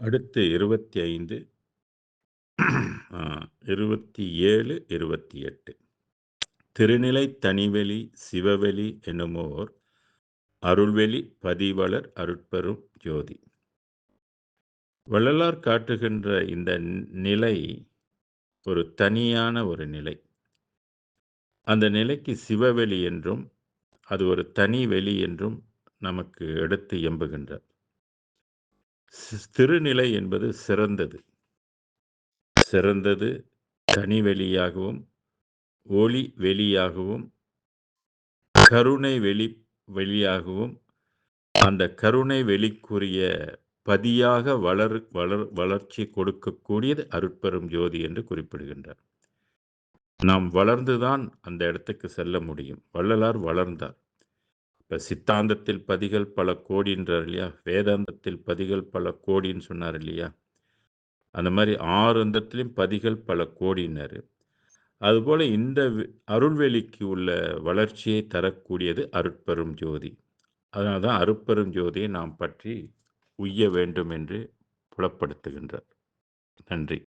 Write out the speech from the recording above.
அடுத்து இருபத்தி ஐந்து இருபத்தி ஏழு இருபத்தி எட்டு திருநிலை தனிவெளி சிவவெளி என்னுமோர் அருள்வெளி பதிவளர் அருட்பெரும் ஜோதி. வள்ளலார் காட்டுகின்ற இந்த நிலை ஒரு தனியான ஒரு நிலை. அந்த நிலைக்கு சிவவெளி என்றும் அது ஒரு தனி வெளி என்றும் நமக்கு எடுத்து எம்புகின்றார் திருநிலை என்பது சிறந்தது. சிறந்தது தனி வெளியாகவும் ஒளி வெளியாகவும் கருணை வெளி வெளியாகவும் அந்த கருணை வெளிக்குரிய பதியாக வளர் வளர் வளர்ச்சி கொடுக்கக்கூடியது அருட்பெரும் ஜோதி என்று குறிப்பிடுகின்றார். நாம் வளர்ந்துதான் அந்த இடத்துக்கு செல்ல முடியும். வள்ளலார் வளர்ந்தார். இப்போ சித்தாந்தத்தில் பதிகள் பல கோடின்றார் இல்லையா? வேதாந்தத்தில் பதிகள் பல கோடின்னு சொன்னார் இல்லையா? அந்த மாதிரி ஆறு அந்தத்திலும் பதிகள் பல கோடினார் அதுபோல் இந்த வி- அருள்வெளிக்கு உள்ள வளர்ச்சியை தரக்கூடியது அருட்பெரும் ஜோதி. அதனால தான் அருட்பெரும் ஜோதியை நாம் பற்றி உய்ய வேண்டும் என்று புலப்படுத்துகின்றார். நன்றி.